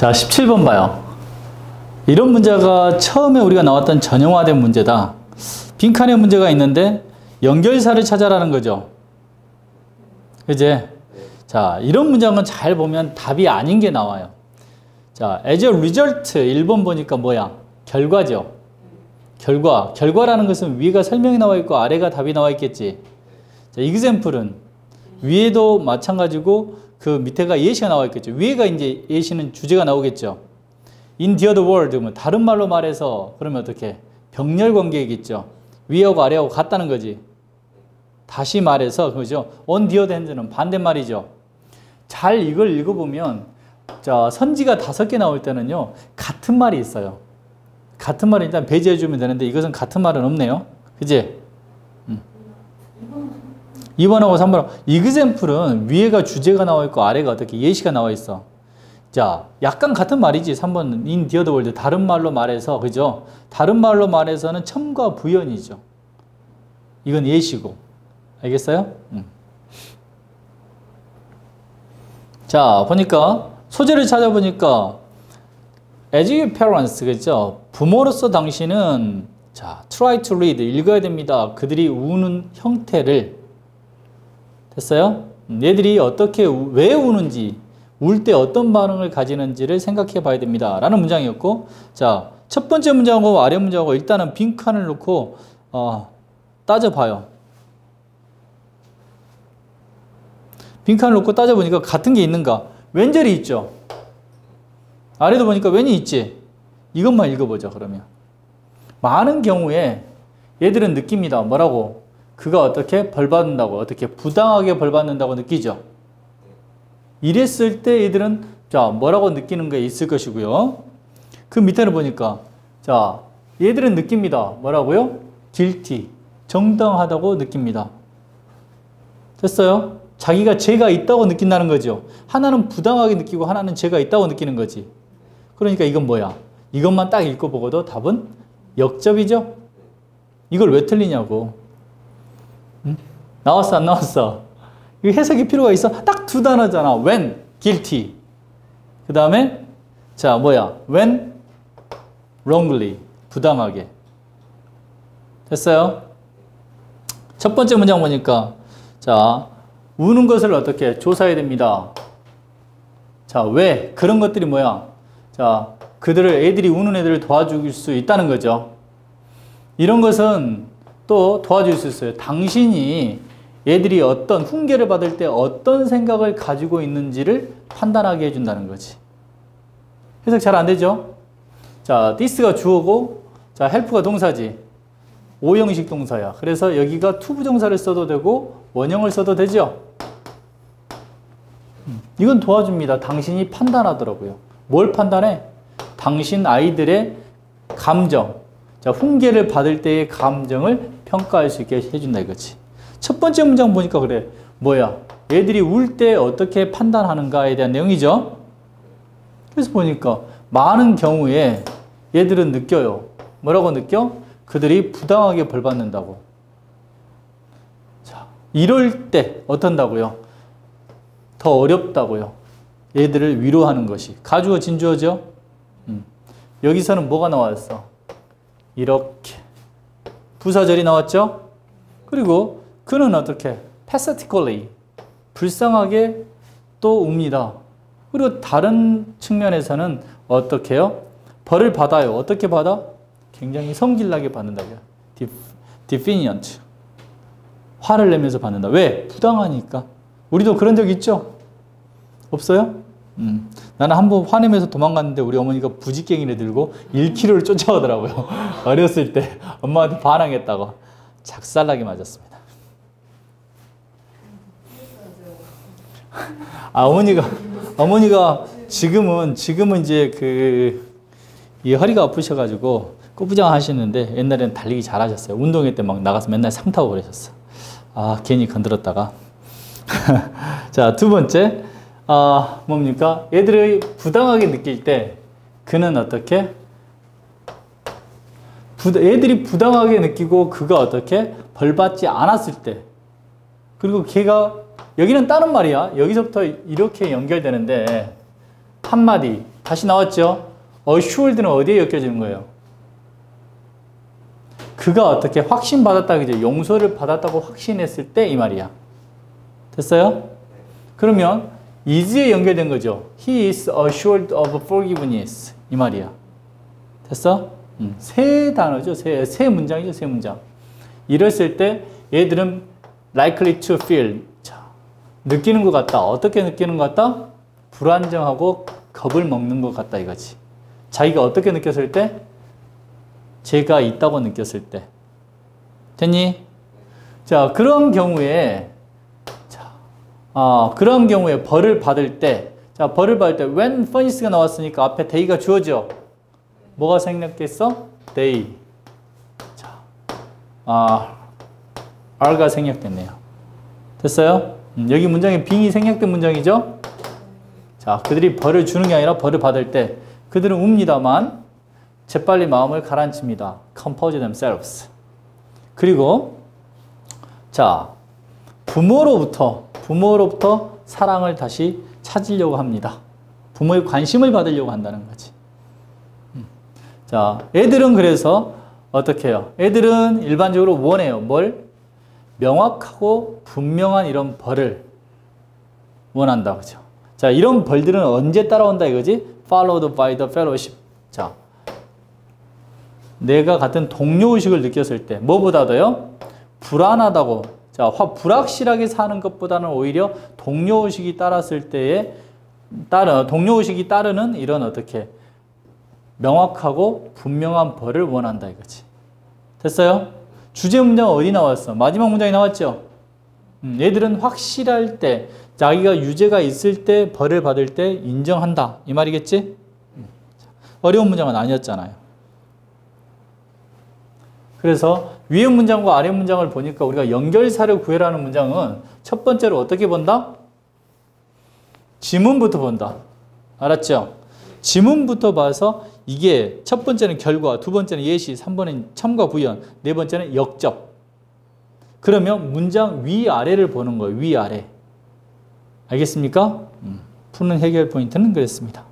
자, 17번 봐요. 이런 문제가 처음에 우리가 나왔던 전형화된 문제다. 빈칸에 문제가 있는데 연결사를 찾아라는 거죠. 그제? 자, 이런 문장은 잘 보면 답이 아닌 게 나와요. 자, as a result 1번 보니까 뭐야? 결과죠. 결과. 결과라는 것은 위가 설명이 나와 있고 아래가 답이 나와 있겠지. 자, example은 위에도 마찬가지고 그 밑에가 예시가 나와 있겠죠. 위에가 이제 예시는 주제가 나오겠죠. in the other world, 뭐 다른 말로 말해서 그러면 어떻게? 병렬 관계이겠죠. 위하고 아래하고 같다는 거지. 다시 말해서 그죠? on the other hand는 반대말이죠. 잘 이걸 읽어보면 자 선지가 다섯 개 나올 때는요 같은 말이 있어요. 같은 말을 일단 배제해 주면 되는데 이것은 같은 말은 없네요. 그지? 음. 2번하고 3번 이그샘플은 위에가 주제가 나와 있고 아래가 어떻게 예시가 나와 있어. 자, 약간 같은 말이지. 3번 in the other world 다른 말로 말해서 그죠? 다른 말로 말해서는 첨과 부연이죠. 이건 예시고. 알겠어요? 음. 자, 보니까 소재를 찾아보니까 as your parents 그죠? 부모로서 당신은 자, try to read 읽어야 됩니다. 그들이 우는 형태를 됐어요? 음, 얘들이 어떻게 왜 우는지 울 때 어떤 반응을 가지는지를 생각해 봐야 됩니다. 라는 문장이었고 자, 첫 번째 문장하고 아래 문장하고 일단은 빈칸을 놓고 어, 따져봐요. 빈칸을 놓고 따져보니까 같은 게 있는가? 왼절이 있죠. 아래도 보니까 왼이 있지. 이것만 읽어보자 그러면. 많은 경우에 얘들은 느낍니다. 뭐라고? 그가 어떻게 벌 받는다고 어떻게 부당하게 벌 받는다고 느끼죠. 이랬을 때 얘들은 자 뭐라고 느끼는 게 있을 것이고요. 그 밑에를 보니까 자 얘들은 느낍니다. 뭐라고요? guilty 정당하다고 느낍니다. 됐어요? 자기가 죄가 있다고 느낀다는 거죠. 하나는 부당하게 느끼고 하나는 죄가 있다고 느끼는 거지. 그러니까 이건 뭐야? 이것만 딱 읽고 보고도 답은 역접이죠? 이걸 왜 틀리냐고. 응? 나왔어, 안 나왔어? 이 해석이 필요가 있어? 딱 두 단어잖아. when, guilty. 그 다음에, 자, 뭐야? when, wrongly. 부당하게. 됐어요? 첫 번째 문장 보니까, 자, 우는 것을 어떻게 조사해야 됩니다. 자, 왜? 그런 것들이 뭐야? 자, 그들을, 애들이 우는 애들을 도와줄 수 있다는 거죠. 이런 것은 또 도와줄 수 있어요. 당신이 얘들이 어떤 훈계를 받을 때 어떤 생각을 가지고 있는지를 판단하게 해준다는 거지. 해석 잘 안 되죠? 자, this가 주어고, 자, help가 동사지. 오형식 동사야. 그래서 여기가 투부정사를 써도 되고 원형을 써도 되죠? 이건 도와줍니다. 당신이 판단하더라고요. 뭘 판단해? 당신 아이들의 감정, 자, 훈계를 받을 때의 감정을 평가할 수 있게 해준다 이거지. 첫 번째 문장 보니까 그래. 뭐야? 애들이 울 때 어떻게 판단하는가에 대한 내용이죠. 그래서 보니까 많은 경우에 얘들은 느껴요. 뭐라고 느껴? 그들이 부당하게 벌 받는다고. 자, 이럴 때 어떤다고요? 더 어렵다고요. 얘들을 위로하는 것이. 가주어 진주어죠? 음. 여기서는 뭐가 나왔어? 이렇게. 부사절이 나왔죠? 그리고 그는 어떻게? pathetically. 불쌍하게 또 웁니다. 그리고 다른 측면에서는 어떻게 요 벌을 받아요. 어떻게 받아? 굉장히 성질나게 받는다고요. defiant. 화를 내면서 받는다. 왜? 부당하니까. 우리도 그런 적 있죠? 없어요? 음. 나는 한 번 화내면서 도망갔는데 우리 어머니가 부지깽이를 들고 1km를 쫓아오더라고요. 어렸을 때 엄마한테 반항했다고. 작살나게 맞았습니다. 아, 어머니가, 어머니가 지금은, 지금은 이제 그, 이 허리가 아프셔가지고 꽃부장 하시는데 옛날에는 달리기 잘 하셨어요. 운동회 때 막 나가서 맨날 상 타고 그러셨어. 아, 괜히 건드렸다가. 자, 두 번째. 아, 뭡니까? 얘들이 부당하게 느낄 때 그는 어떻게? 부다, 애들이 부당하게 느끼고 그가 어떻게? 벌받지 않았을 때 그리고 걔가 여기는 다른 말이야. 여기서부터 이렇게 연결되는데 한마디 다시 나왔죠? assured는 어디에 엮여지는 거예요? 그가 어떻게 확신받았다 그죠? 용서를 받았다고 확신했을 때 이 말이야. 됐어요? 그러면 is에 연결된 거죠. He is assured of forgiveness. 이 말이야. 됐어? 음, 세 단어죠. 세, 세 문장이죠. 세 문장. 이랬을 때 얘들은 likely to feel. 자, 느끼는 것 같다. 어떻게 느끼는 것 같다? 불안정하고 겁을 먹는 것 같다 이거지. 자기가 어떻게 느꼈을 때? 죄가 있다고 느꼈을 때. 됐니? 자, 그런 경우에, 자, 아, 그런 경우에 벌을 받을 때, 자, 벌을 받을 때, when furnace가 나왔으니까 앞에 day가 주어져. 뭐가 생략됐어? day. 자, 아, r가 생략됐네요. 됐어요? 음, 여기 문장에 빙이 생략된 문장이죠? 자, 그들이 벌을 주는 게 아니라 벌을 받을 때, 그들은 웁니다만, 재빨리 마음을 가라앉힙니다. compose themselves. 그리고 자 부모로부터 부모로부터 사랑을 다시 찾으려고 합니다. 부모의 관심을 받으려고 한다는 거지. 음. 자 애들은 그래서 어떻게 해요? 애들은 일반적으로 원해요. 뭘? 명확하고 분명한 이런 벌을 원한다 그죠? 자 이런 벌들은 언제 따라온다 이거지? followed by the fellowship. 자 내가 같은 동료의식을 느꼈을 때 뭐보다도요 불안하다고 자 화, 불확실하게 사는 것보다는 오히려 동료의식이 따랐을 때에 따르 동료의식이 따르는 이런 어떻게 명확하고 분명한 벌을 원한다 이거지 됐어요? 주제 문장 어디 나왔어? 마지막 문장이 나왔죠? 음, 얘들은 확실할 때 자기가 유죄가 있을 때 벌을 받을 때 인정한다 이 말이겠지? 음, 어려운 문장은 아니었잖아요 그래서 위에 문장과 아래 문장을 보니까 우리가 연결사를 구해라는 문장은 첫 번째로 어떻게 본다? 지문부터 본다. 알았죠? 지문부터 봐서 이게 첫 번째는 결과, 두 번째는 예시, 3번은 첨가 부연, 네 번째는 역적. 그러면 문장 위아래를 보는 거예요. 위아래. 알겠습니까? 음, 푸는 해결 포인트는 그랬습니다.